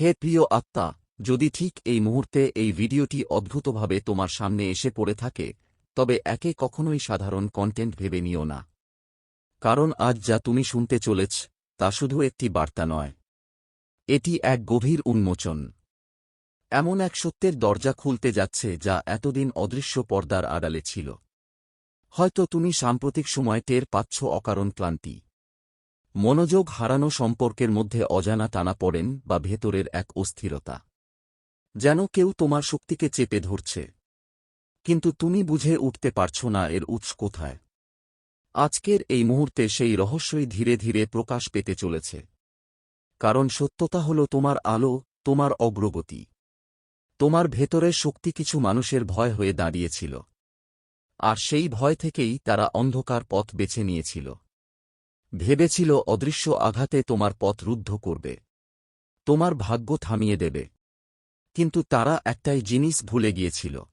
হে প্রিয় আত্মা, যদি ঠিক এই মুহূর্তে এই ভিডিওটি অদ্ভুতভাবে তোমার সামনে এসে পড়ে থাকে, তবে একে কখনোই সাধারণ কন্টেন্ট ভেবে নিও না। কারণ আজ যা তুমি শুনতে চলেছ, তা শুধু একটি বার্তা নয়। এটি এক গভীর উন্মোচন। এমন এক সত্যের দরজা খুলতে যাচ্ছে যা এতদিন অদৃশ্য পর্দার আড়ালে ছিল। হয়তো তুমি সাম্প্রতিক সময় টের পাচ্ছ অকারণ ক্লান্তি। মনোযোগ হারানো সম্পর্কের মধ্যে অজানা টানা পড়েন বা ভেতরের এক অস্থিরতা। যেন কেউ তোমার শক্তিকে চেপে ধরছে। কিন্তু তুমি বুঝে উঠতে পারছ না এর উৎস কোথায়। আজকের এই মুহূর্তে সেই রহস্যই ধীরে ধীরে প্রকাশ পেতে চলেছে। কারণ সত্যতা হল তোমার আলো, তোমার অগ্রগতি। তোমার ভেতরের শক্তি কিছু মানুষের ভয় হয়ে দাঁড়িয়েছিল। আর সেই ভয় থেকেই তারা অন্ধকার পথ বেছে নিয়েছিল। ভেবেছিল অদৃশ্য আঘাতে তোমার পথ রুদ্ধ করবে। তোমার ভাগ্য থামিয়ে দেবে। কিন্তু তারা একটাই জিনিস ভুলে গিয়েছিল।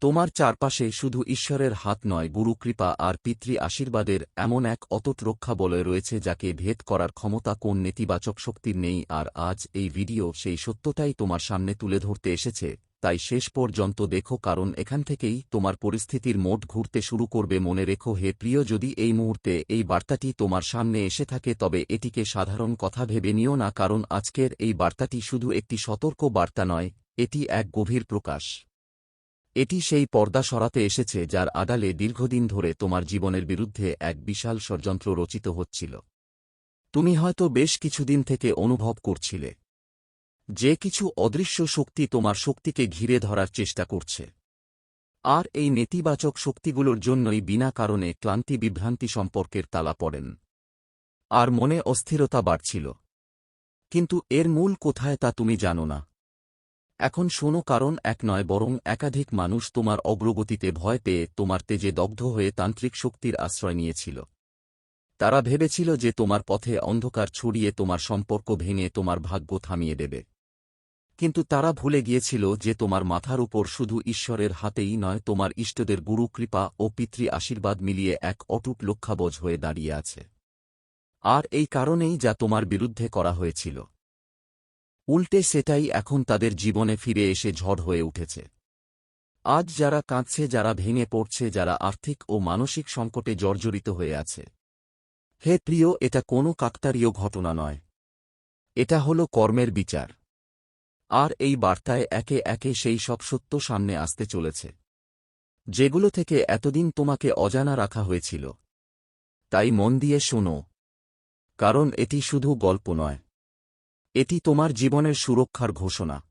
তোমার চারপাশে শুধু ঈশ্বরের হাত নয় গুরুকৃপা আর পিতৃ আশীর্বাদের এমন এক অতট রক্ষা বলয় রয়েছে যাকে ভেদ করার ক্ষমতা কোন নেতিবাচক শক্তির নেই। আর আজ এই ভিডিও সেই সত্যটাই তোমার সামনে তুলে ধরতে এসেছে। তাই শেষ পর্যন্ত দেখো কারণ এখান থেকেই তোমার পরিস্থিতির মোট ঘুরতে শুরু করবে মনে রেখো হে প্রিয়, যদি এই মুহূর্তে এই বার্তাটি তোমার সামনে এসে থাকে তবে এটিকে সাধারণ কথা ভেবে নিও না কারণ আজকের এই বার্তাটি শুধু একটি সতর্ক বার্তা নয়, এটি এক গভীর প্রকাশ। এটি সেই পর্দা সরাতে এসেছে যার আড়ালে দীর্ঘদিন ধরে তোমার জীবনের বিরুদ্ধে এক বিশাল ষড়যন্ত্র রচিত হচ্ছিল। তুমি হয়তো বেশ কিছুদিন থেকে অনুভব করছিলে যে কিছু অদৃশ্য শক্তি তোমার শক্তিকে ঘিরে ধরার চেষ্টা করছে। আর এই নেতিবাচক শক্তিগুলোর জন্যই বিনা কারণে ক্লান্তি বিভ্রান্তি সম্পর্কের তালা পড়েন। আর মনে অস্থিরতা বাড়ছিল। কিন্তু এর মূল কোথায় তা তুমি জানো না। এখন শোনো কারণ এক নয় বরং একাধিক মানুষ তোমার অগ্রগতিতে ভয় পেয়ে তোমার তেজে দগ্ধ হয়ে তান্ত্রিক শক্তির আশ্রয় নিয়েছিল। তারা ভেবেছিল যে তোমার পথে অন্ধকার ছড়িয়ে তোমার সম্পর্ক ভেঙে তোমার ভাগ্য থামিয়ে দেবে। কিন্তু তারা ভুলে গিয়েছিল যে তোমার মাথার উপর শুধু ঈশ্বরের হাতেই নয়, তোমার ইষ্টদের গুরু কৃপা ও পিতৃ আশীর্বাদ মিলিয়ে এক অটুট লক্ষাবজ হয়ে দাঁড়িয়ে আছে। আর এই কারণেই যা তোমার বিরুদ্ধে করা হয়েছিল। উল্টে সেটাই এখন তাদের জীবনে ফিরে এসে ঝড় হয়ে উঠেছে। আজ যারা কাঁদছে, যারা ভেঙে পড়ছে, যারা আর্থিক ও মানসিক সংকটে জর্জরিত হয়ে আছে। হে প্রিয়, এটা কোনো কাকতারীয় ঘটনা নয়। এটা হল কর্মের বিচার। আর এই বার্তায় একে একে সেই সব সত্য সামনে আসতে চলেছে। যেগুলো থেকে এতদিন তোমাকে অজানা রাখা হয়েছিল। তাই মন দিয়ে শোনো। কারণ এটি শুধু গল্প নয়। এটি তোমার জীবনের সুরক্ষার ঘোষণা।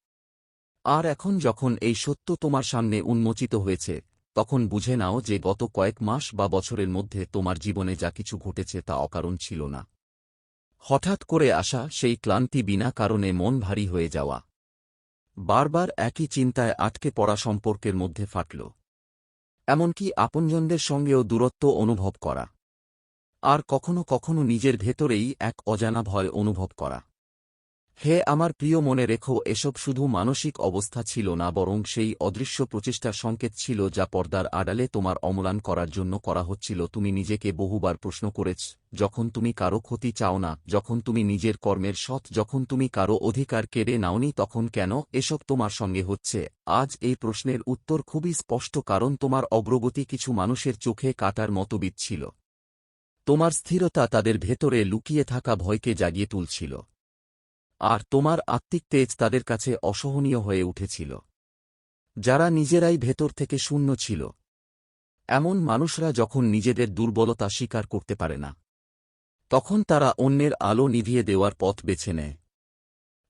আর এখন যখন এই সত্য তোমার সামনে উন্মোচিত হয়েছে, তখন বুঝে নাও যে গত কয়েক মাস বা বছরের মধ্যে তোমার জীবনে যা কিছু ঘটেছে তা অকারণ ছিল না। হঠাৎ করে আসা সেই ক্লান্তি বিনা কারণে মন ভারী হয়ে যাওয়া। বারবার একই চিন্তায় আটকে পড়া সম্পর্কের মধ্যে ফাটল। এমনকি আপনজনদের সঙ্গেও দূরত্ব অনুভব করা। আর কখনো কখনো নিজের ভেতরেই এক অজানা ভয় অনুভব করা। হে আমার প্রিয় মনে রেখো, এসব শুধু মানসিক অবস্থা ছিল না, বরং সেই অদৃশ্য প্রচেষ্টার সংকেত ছিল যা পর্দার আড়ালে তোমার অমলান করার জন্য করা হচ্ছিল। তুমি নিজেকে বহুবার প্রশ্ন করেছ, যখন তুমি কারও ক্ষতি চাও না, যখন তুমি নিজের কর্মের সৎ, যখন তুমি কারও অধিকার কেড়ে নাওনি, তখন কেন এসব তোমার সঙ্গে হচ্ছে? আজ এই প্রশ্নের উত্তর খুবই স্পষ্ট, কারণ তোমার অগ্রগতি কিছু মানুষের চোখে কাটার মতো বিচ্ছিল। তোমার স্থিরতা তাদের ভেতরে লুকিয়ে থাকা ভয়কে জাগিয়ে তুলছিল। আর তোমার আত্মিক তেজ তাদের কাছে অসহনীয় হয়ে উঠেছিল। যারা নিজেরাই ভেতর থেকে শূন্য ছিল। এমন মানুষরা যখন নিজেদের দুর্বলতা স্বীকার করতে পারে না, তখন তারা অন্যের আলো নিভিয়ে দেওয়ার পথ বেছে নেয়।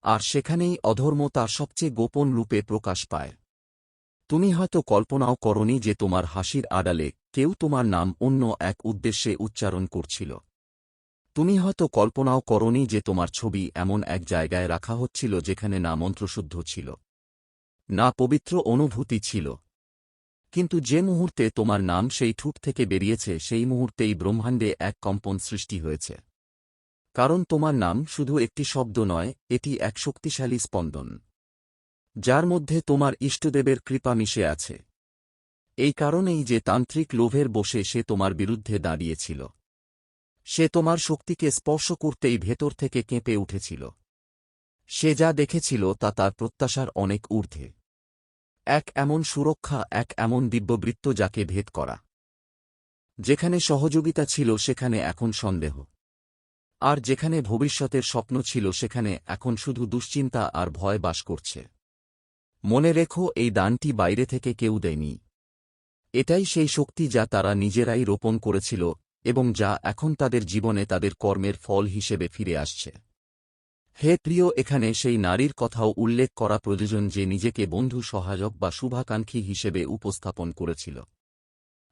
আর সেখানেই অধর্ম তার সবচেয়ে গোপন রূপে প্রকাশ পায়। তুমি হয়তো কল্পনাও করনি যে তোমার হাসির আড়ালে কেউ তোমার নাম অন্য এক উদ্দেশ্যে উচ্চারণ করছিল। তুমি হয়তো কল্পনাও করনি যে তোমার ছবি এমন এক জায়গায় রাখা হচ্ছিল যেখানে না মন্ত্রশুদ্ধ ছিল, না পবিত্র অনুভূতি ছিল। কিন্তু যে মুহূর্তে তোমার নাম সেই ঠুট থেকে বেরিয়েছে, সেই মুহূর্তেই ব্রহ্মাণ্ডে এক কম্পন সৃষ্টি হয়েছে। কারণ তোমার নাম শুধু একটি শব্দ নয়, এটি এক শক্তিশালী স্পন্দন, যার মধ্যে তোমার ইষ্টদেবের কৃপা মিশে আছে। এই কারণেই যে তান্ত্রিক লোভের বসে সে তোমার বিরুদ্ধে দাঁড়িয়েছিল। সে তোমার শক্তিকে স্পর্শ করতেই ভেতর থেকে কেঁপে উঠেছিল। সে যা দেখেছিল তা তার প্রত্যাশার অনেক ঊর্ধ্বে। এক এমন সুরক্ষা, এক এমন দিব্যবৃত্ত যাকে ভেদ করা। যেখানে সহযোগিতা ছিল, সেখানে এখন সন্দেহ। আর যেখানে ভবিষ্যতের স্বপ্ন ছিল, সেখানে এখন শুধু দুশ্চিন্তা আর ভয় বাস করছে। মনে রেখো, এই দানটি বাইরে থেকে কেউ দেয়নি। এটাই সেই শক্তি যা তারা নিজেরাই রোপণ করেছিল এবং যা এখন তাদের জীবনে তাদের কর্মের ফল হিসেবে ফিরে আসছে। হে প্রিয়, এখানে সেই নারীর কথাও উল্লেখ করা প্রয়োজন যে নিজেকে বন্ধু, সহায়ক বা শুভাকাঙ্ক্ষী হিসেবে উপস্থাপন করেছিল।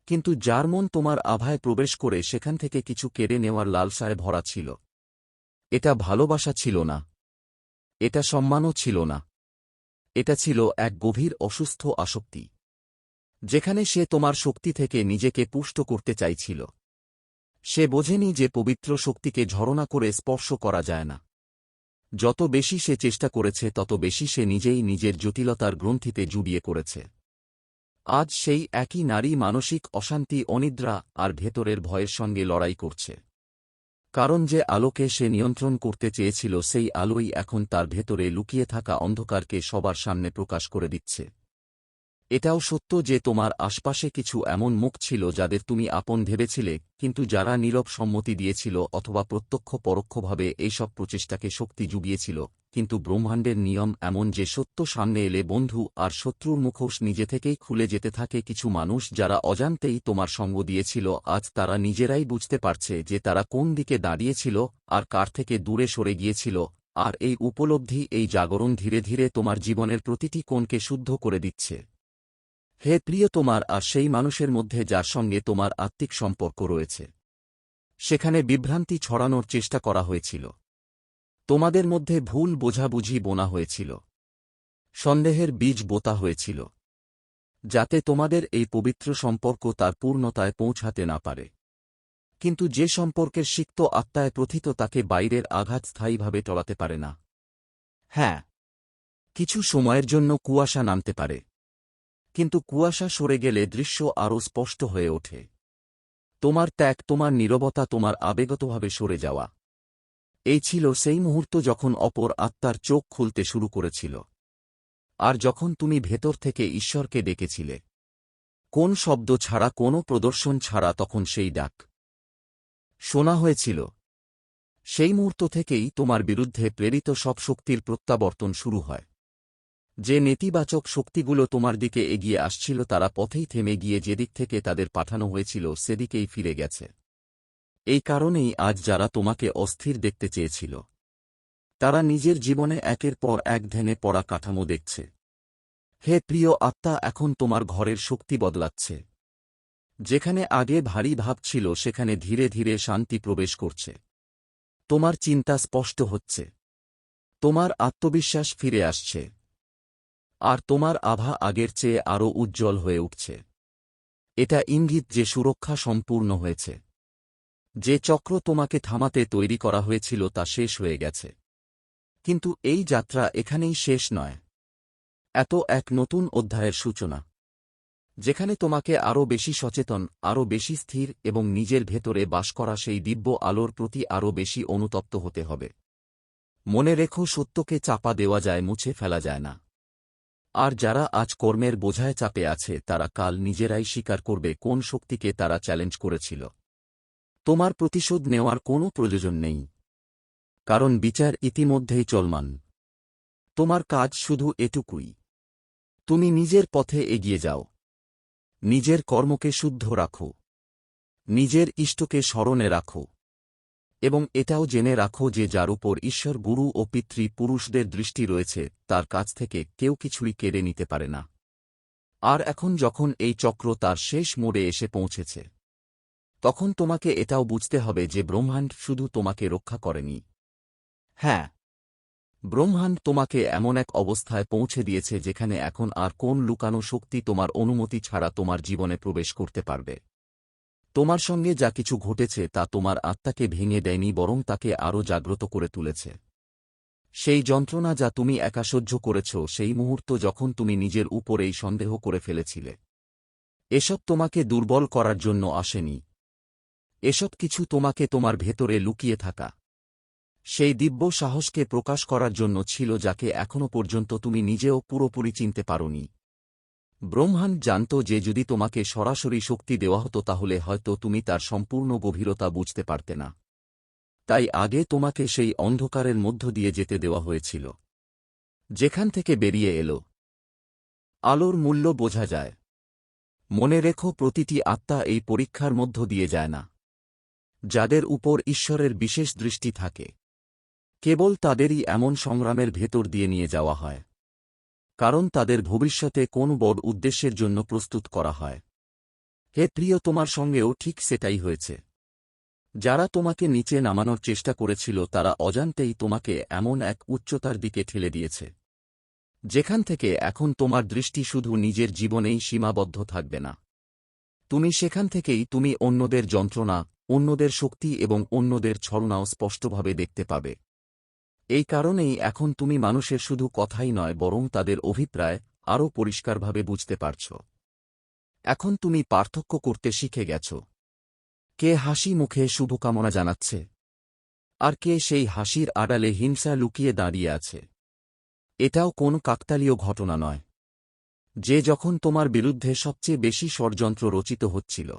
কিন্তু যার মন তোমার আভায় প্রবেশ করে সেখান থেকে কিছু কেড়ে নেওয়ার লালসায় ভরা ছিল। এটা ভালোবাসা ছিল না। এটা সম্মানও ছিল না। এটা ছিল এক গভীর অসুস্থ আসক্তি, যেখানে সে তোমার শক্তি থেকে নিজেকে পুষ্ট করতে চাইছিল। সে বোঝেনি যে পবিত্র শক্তিকে ঝরনা করে স্পর্শ করা যায় না। যত বেশি সে চেষ্টা করেছে, তত বেশি সে নিজেই নিজের জটিলতার গ্রন্থিতে জুড়িয়ে করেছে আজ সেই একই নারী মানসিক অশান্তি, অনিদ্রা আর ভেতরের ভয়ের সঙ্গে লড়াই করছে। কারণ যে আলোকে সে নিয়ন্ত্রণ করতে চেয়েছিল, সেই আলোই এখন তার ভেতরে লুকিয়ে থাকা অন্ধকারকে সবার সামনে প্রকাশ করে দিচ্ছে। এটাও সত্য যে তোমার আশপাশে কিছু এমন মুখ ছিল যাদের তুমি আপন ভেবেছিলে, কিন্তু যারা নীরব সম্মতি দিয়েছিল অথবা প্রত্যক্ষ পরোক্ষভাবে এইসব প্রচেষ্টাকে শক্তি জুগিয়েছিল, কিন্তু ব্রহ্মাণ্ডের নিয়ম এমন যে সত্য সামনে এলে বন্ধু আর শত্রুর মুখোশ নিজে থেকেই খুলে যেতে থাকে কিছু মানুষ যারা অজান্তেই তোমার সঙ্গ দিয়েছিল, আজ তারা নিজেরাই বুঝতে পারছে যে তারা কোন দিকে দাঁড়িয়েছিল আর কার থেকে দূরে সরে গিয়েছিল, আর এই উপলব্ধি এই জাগরণ ধীরে ধীরে তোমার জীবনের প্রতিটি কোণকে শুদ্ধ করে দিচ্ছে। হে প্রিয় তোমার আর সেই মানুষের মধ্যে যার সঙ্গে তোমার আত্মিক সম্পর্ক রয়েছে। সেখানে বিভ্রান্তি ছড়ানোর চেষ্টা করা হয়েছিল। তোমাদের মধ্যে ভুল বোঝাবুঝি বোনা হয়েছিল। সন্দেহের বীজ বোতা হয়েছিল। যাতে তোমাদের এই পবিত্র সম্পর্ক তার পূর্ণতায় পৌঁছাতে না পারে। কিন্তু যে সম্পর্কের সিক্ত আত্মায় প্রথিত তাকে বাইরের আঘাত স্থায়ীভাবে টলাতে পারে না। হ্যাঁ কিছু সময়ের জন্য কুয়াশা নামতে পারে। কিন্তু কুয়াশা সরে গেলে দৃশ্য আরও স্পষ্ট হয়ে ওঠে। তোমার ত্যাগ, তোমার নীরবতা, তোমার আবেগতভাবে সরে যাওয়া। এই ছিল সেই মুহূর্ত যখন অপর আত্মার চোখ খুলতে শুরু করেছিল। আর যখন তুমি ভেতর থেকে ঈশ্বরকে ডেকেছিলে। কোন শব্দ ছাড়া, কোনো প্রদর্শন ছাড়া তখন সেই ডাক। শোনা হয়েছিল। সেই মুহূর্ত থেকেই তোমার বিরুদ্ধে প্রেরিত সব শক্তির প্রত্যাবর্তন শুরু হয়। যে নেতিবাচক শক্তিগুলো তোমার দিকে এগিয়ে আসছিল তারা পথেই থেমে গিয়ে যেদিক থেকে তাদের পাঠানো হয়েছিল সেদিকেই ফিরে গেছে। এই কারণেই আজ যারা তোমাকে অস্থির দেখতে চেয়েছিল। তারা নিজের জীবনে একের পর এক ধ্যানে পড়া কাঠামো দেখছে। হে প্রিয় আত্মা, এখন তোমার ঘরের শক্তি বদলাচ্ছে। যেখানে আগে ভারী ভাব ছিল, সেখানে ধীরে ধীরে শান্তি প্রবেশ করছে। তোমার চিন্তা স্পষ্ট হচ্ছে। তোমার আত্মবিশ্বাস ফিরে আসছে। আর তোমার আভা আগের চেয়ে আরও উজ্জ্বল হয়ে উঠছে। এটা ইঙ্গিত যে সুরক্ষা সম্পূর্ণ হয়েছে। যে চক্র তোমাকে থামাতে তৈরি করা হয়েছিল তা শেষ হয়ে গেছে। কিন্তু এই যাত্রা এখানেই শেষ নয়। এত এক নতুন অধ্যায়ের সূচনা। যেখানে তোমাকে আরও বেশি সচেতন, আরও বেশি স্থির এবং নিজের ভেতরে বাস করা সেই দিব্য আলোর প্রতি আরও বেশি অনুতপ্ত হতে হবে। মনে রেখো সত্যকে চাপা দেওয়া যায়, মুছে ফেলা যায় না। আর যারা আজ কর্মের বোঝায় চাপে আছে, তারা কাল নিজেরাই স্বীকার করবে কোন শক্তিকে তারা চ্যালেঞ্জ করেছিল। তোমার প্রতিশোধ নেওয়ার কোনো প্রয়োজন নেই। কারণ বিচার ইতিমধ্যেই চলমান। তোমার কাজ শুধু এটুকুই। তুমি নিজের পথে এগিয়ে যাও। নিজের কর্মকে শুদ্ধ রাখো। নিজের ইষ্টকে স্মরণে রাখো। এবং এটাও জেনে রাখো যে যার উপর ঈশ্বর গুরু ও পিতৃ পুরুষদের দৃষ্টি রয়েছে, তার কাছ থেকে কেউ কিছুই কেড়ে নিতে পারে না। আর এখন যখন এই চক্র তার শেষ মোড়ে এসে পৌঁছেছে, তখন তোমাকে এটাও বুঝতে হবে যে ব্রহ্মাণ্ড শুধু তোমাকে রক্ষা করেনি। হ্যাঁ ব্রহ্মাণ্ড তোমাকে এমন এক অবস্থায় পৌঁছে দিয়েছে যেখানে এখন আর কোন লুকানো শক্তি তোমার অনুমতি ছাড়া তোমার জীবনে প্রবেশ করতে পারবে। তোমার সঙ্গে যা কিছু ঘটেছে তা তোমার আত্মাকে ভেঙে দেয়নি, বরং তাকে আরও জাগ্রত করে তুলেছে। সেই যন্ত্রণা যা তুমি একা সহ্য করেছ, সেই মুহূর্ত যখন তুমি নিজের উপরেই সন্দেহ করে ফেলেছিলে। এসব তোমাকে দুর্বল করার জন্য আসেনি। এসব কিছু তোমাকে তোমার ভেতরে লুকিয়ে থাকা। সেই দিব্য সাহসকে প্রকাশ করার জন্য ছিল, যাকে এখনও পর্যন্ত তুমি নিজেও পুরোপুরি চিনতে পারোনি। ব্রহ্মাণ্ড জানত যে যদি তোমাকে সরাসরি শক্তি দেওয়া হতো তাহলে হয়তো তুমি তার সম্পূর্ণ গভীরতা বুঝতে পারতে না। তাই আগে তোমাকে সেই অন্ধকারের মধ্য দিয়ে যেতে দেওয়া হয়েছিল। যেখান থেকে বেরিয়ে এলো। আলোর মূল্য বোঝা যায়। মনে রেখো প্রতিটি আত্মা এই পরীক্ষার মধ্য দিয়ে যায় না। যাদের উপর ঈশ্বরের বিশেষ দৃষ্টি থাকে। কেবল তাদেরই এমন সংগ্রামের ভেতর দিয়ে নিয়ে যাওয়া হয়। কারণ তাদের ভবিষ্যতে কোন বড় উদ্দেশ্যের জন্য প্রস্তুত করা হয়। হে প্রিয়, তোমার সঙ্গেও ঠিক সেটাই হয়েছে। যারা তোমাকে নিচে নামানোর চেষ্টা করেছিল, তারা অজান্তেই তোমাকে এমন এক উচ্চতার দিকে ঠেলে দিয়েছে, যেখান থেকে এখন তোমার দৃষ্টি শুধু নিজের জীবনেই সীমাবদ্ধ থাকবে না। তুমি সেখান থেকেই তুমি অন্যদের যন্ত্রণা, অন্যদের শক্তি এবং অন্যদের ছলনাও স্পষ্টভাবে দেখতে পাবে। এই কারণেই এখন তুমি মানুষের শুধু কথাই নয়, বরং তাদের অভিপ্রায় আরও পরিষ্কারভাবে বুঝতে পারছ। এখন তুমি পার্থক্য করতে শিখে গেছ। কে হাসি মুখে শুভকামনা জানাচ্ছে? আর কে সেই হাসির আড়ালে হিংসা লুকিয়ে দাঁড়িয়ে আছে? এটাও কোন কাকতালীয় ঘটনা নয়। যে যখন তোমার বিরুদ্ধে সবচেয়ে বেশি ষড়যন্ত্র রচিত হচ্ছিল,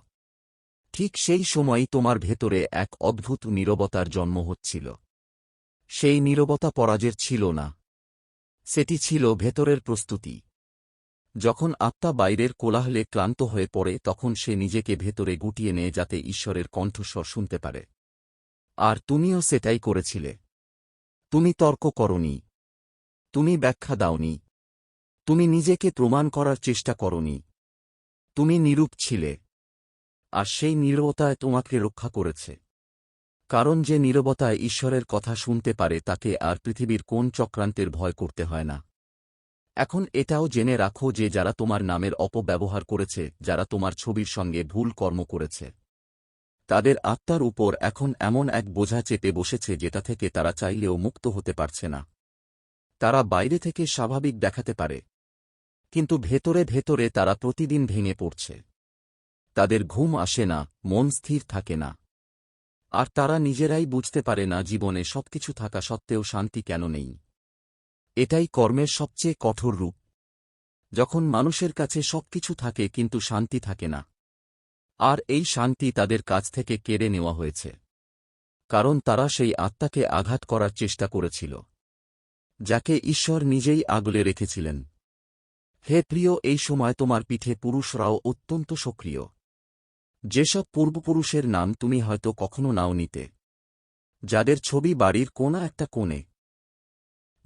ঠিক সেই সময়ই তোমার ভেতরে এক অদ্ভুত নীরবতার জন্ম হচ্ছিল। সেই নীরবতা পরাজের ছিল না। সেটি ছিল ভেতরের প্রস্তুতি। যখন আত্মা বাইরের কোলাহলে ক্লান্ত হয়ে পড়ে, তখন সে নিজেকে ভেতরে গুটিয়ে নেয় যাতে ঈশ্বরের কণ্ঠস্বর শুনতে পারে। আর তুমিও সেটাই করেছিলে। তুমি তর্ক করনি। তুমি ব্যাখ্যা দাওনি। তুমি নিজেকে প্রমাণ করার চেষ্টা করনি। তুমি নিরূপ ছিলে। আর সেই নীরবতায় তোমাকে রক্ষা করেছে। কারণ যে নীরবতায় ঈশ্বরের কথা শুনতে পারে তাকে আর পৃথিবীর কোন চক্রান্তের ভয় করতে হয় না। এখন এটাও জেনে রাখো যে যারা তোমার নামের অপব্যবহার করেছে, যারা তোমার ছবির সঙ্গে ভুল কর্ম করেছে। তাদের আত্মার উপর এখন এমন এক বোঝা চেপে বসেছে যেটা থেকে তারা চাইলেও মুক্ত হতে পারছে না। তারা বাইরে থেকে স্বাভাবিক দেখাতে পারে। কিন্তু ভেতরে ভেতরে তারা প্রতিদিন ভেঙে পড়ছে। তাদের ঘুম আসে না, মন স্থির থাকে না। আর তারা নিজেরাই বুঝতে পারে না জীবনে সবকিছু থাকা সত্ত্বেও শান্তি কেন নেই। এটাই কর্মের সবচেয়ে কঠোর রূপ। যখন মানুষের কাছে সবকিছু থাকে কিন্তু শান্তি থাকে না। আর এই শান্তি তাদের কাছ থেকে কেড়ে নেওয়া হয়েছে। কারণ তারা সেই আত্মাকে আঘাত করার চেষ্টা করেছিল। যাকে ঈশ্বর নিজেই আগলে রেখেছিলেন। হে প্রিয়, এই সময় তোমার পিঠে পুরুষরাও অত্যন্ত সক্রিয়। যেসব পূর্বপুরুষের নাম তুমি হয়তো কখনো নাও নিতে যাদের ছবি বাড়ির কোনা একটা কোণে।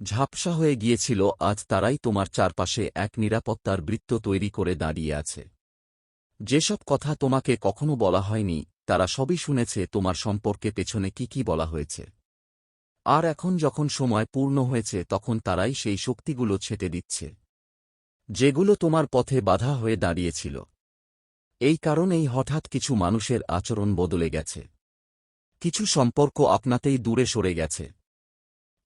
ঝাপসা হয়ে গিয়েছিল, আজ তারাই তোমার চারপাশে এক নিরাপত্তার বৃত্ত তৈরি করে দাঁড়িয়ে আছে। যেসব কথা তোমাকে কখনো বলা হয়নি, তারা সবই শুনেছে তোমার সম্পর্কে পেছনে কি কি বলা হয়েছে। আর এখন যখন সময় পূর্ণ হয়েছে, তখন তারাই সেই শক্তিগুলো ছেটে দিচ্ছে। যেগুলো তোমার পথে বাধা হয়ে দাঁড়িয়েছিল। এই কারণেই হঠাৎ কিছু মানুষের আচরণ বদলে গেছে। কিছু সম্পর্ক আপনাতেই দূরে সরে গেছে।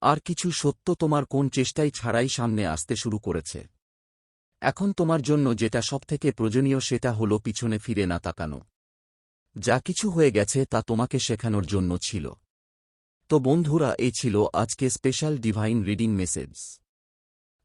আর কিছু সত্য তোমার কোন চেষ্টাই ছাড়াই সামনে আসতে শুরু করেছে। এখন তোমার জন্য যেটা সবথেকে প্রয়োজনীয় সেটা হল পিছনে ফিরে না তাকানো। যা কিছু হয়ে গেছে তা তোমাকে শেখানোর জন্য ছিল। তো বন্ধুরা এই ছিল আজকে স্পেশাল ডিভাইন রিডিং মেসেজ